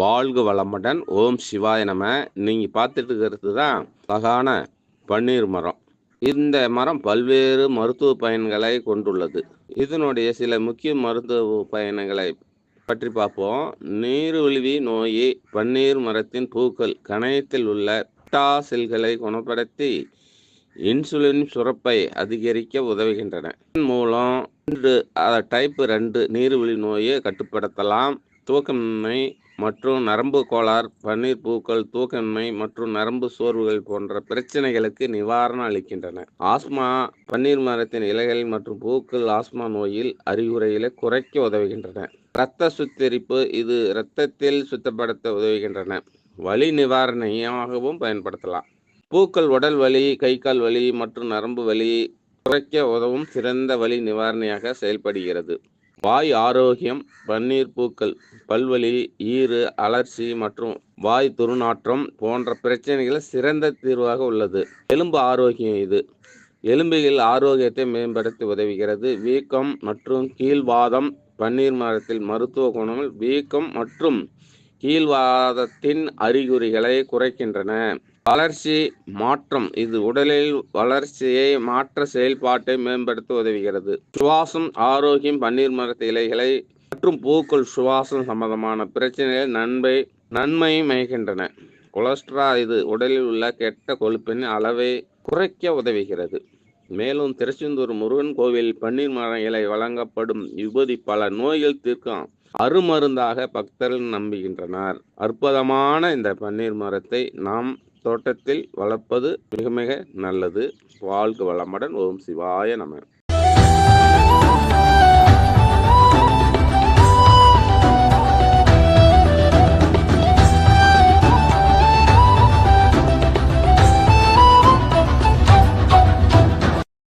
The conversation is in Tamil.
வாழ்க வளமுடன். ஓம் சிவாய நம. நீங்கள் பார்த்துட்டு இருக்கிறது தான் அழகான பன்னீர் மரம். இந்த மரம் பல்வேறு மருத்துவ பயன்களை கொண்டுள்ளது. இதனுடைய சில முக்கிய மருத்துவ பயன்களை பற்றி பார்ப்போம். நீரிழிவு நோயை பன்னீர் மரத்தின் பூக்கள் கணையத்தில் உள்ள டா செல்களை குணப்படுத்தி இன்சுலின் சுரப்பை அதிகரிக்க உதவுகின்றன. இதன் மூலம் டைப் ரெண்டு நீரிழிவு நோயை கட்டுப்படுத்தலாம். தூக்கமின்மை மற்றும் நரம்பு கோளாறு பன்னீர் பூக்கள் தூக்கமின்மை மற்றும் நரம்பு சோர்வுகள் போன்ற பிரச்சனைகளுக்கு நிவாரணம் அளிக்கின்றன. ஆஸ்மா பன்னீர் மரத்தின் இலைகள் மற்றும் பூக்கள் ஆஸ்மா நோயில் அறிகுறைகளை குறைக்க உதவுகின்றன. இரத்த சுத்தரிப்பு இது இரத்தத்தில் சுத்தப்படுத்த உதவுகின்றன. வலி நிவாரணியாகவும் பயன்படுத்தலாம். பூக்கள் உடல் வலி கை கால் வலி மற்றும் நரம்பு வலி குறைக்க உதவும் சிறந்த வலி நிவாரணியாக செயல்படுகிறது. வாய் ஆரோக்கியம் பன்னீர் பூக்கள் பல்வலி ஈறு அலர்ச்சி மற்றும் வாய் துர்நாற்றம் போன்ற பிரச்சனைகள் சிறந்த தீர்வாக உள்ளது. எலும்பு ஆரோக்கியம் இது. எலும்புகள் ஆரோக்கியத்தை மேம்படுத்தி உதவுகிறது. வீக்கம் மற்றும் கீழ்வாதம் பன்னீர் மரத்தில் மருத்துவ குணங்கள் வீக்கம் மற்றும் கீழ்வாதத்தின் அறிகுறிகளை குறைக்கின்றன. வளர்ச்சி மாற்றம் இது உடலில் வளர்ச்சியை மாற்ற செயல்பாட்டை மேம்படுத்த உதவுகிறது. சுவாசம் ஆரோக்கியம் பன்னீர் மரத்து இலைகளை மற்றும் பூக்கள் சுவாசம் சம்பந்தமான பிரச்சனைகள் நன்மை நன்மையை மயக்கின்றன கொலஸ்ட்ரா இது உடலில் உள்ள கெட்ட கொழுப்பின் அளவை குறைக்க உதவுகிறது. மேலும் திருச்செந்தூர் முருகன் கோவில் பன்னீர் மர இலை வழங்கப்படும் விபூதி பல நோய்கள் தீர்க்கும் அருமருந்தாக பக்தர்கள் நம்புகின்றனர். அற்புதமான இந்த பன்னீர் மரத்தை நாம் தோட்டத்தில் வளர்ப்பது மிக மிக நல்லது. வாழ்க வளமுடன் ஓம் சிவாய நம.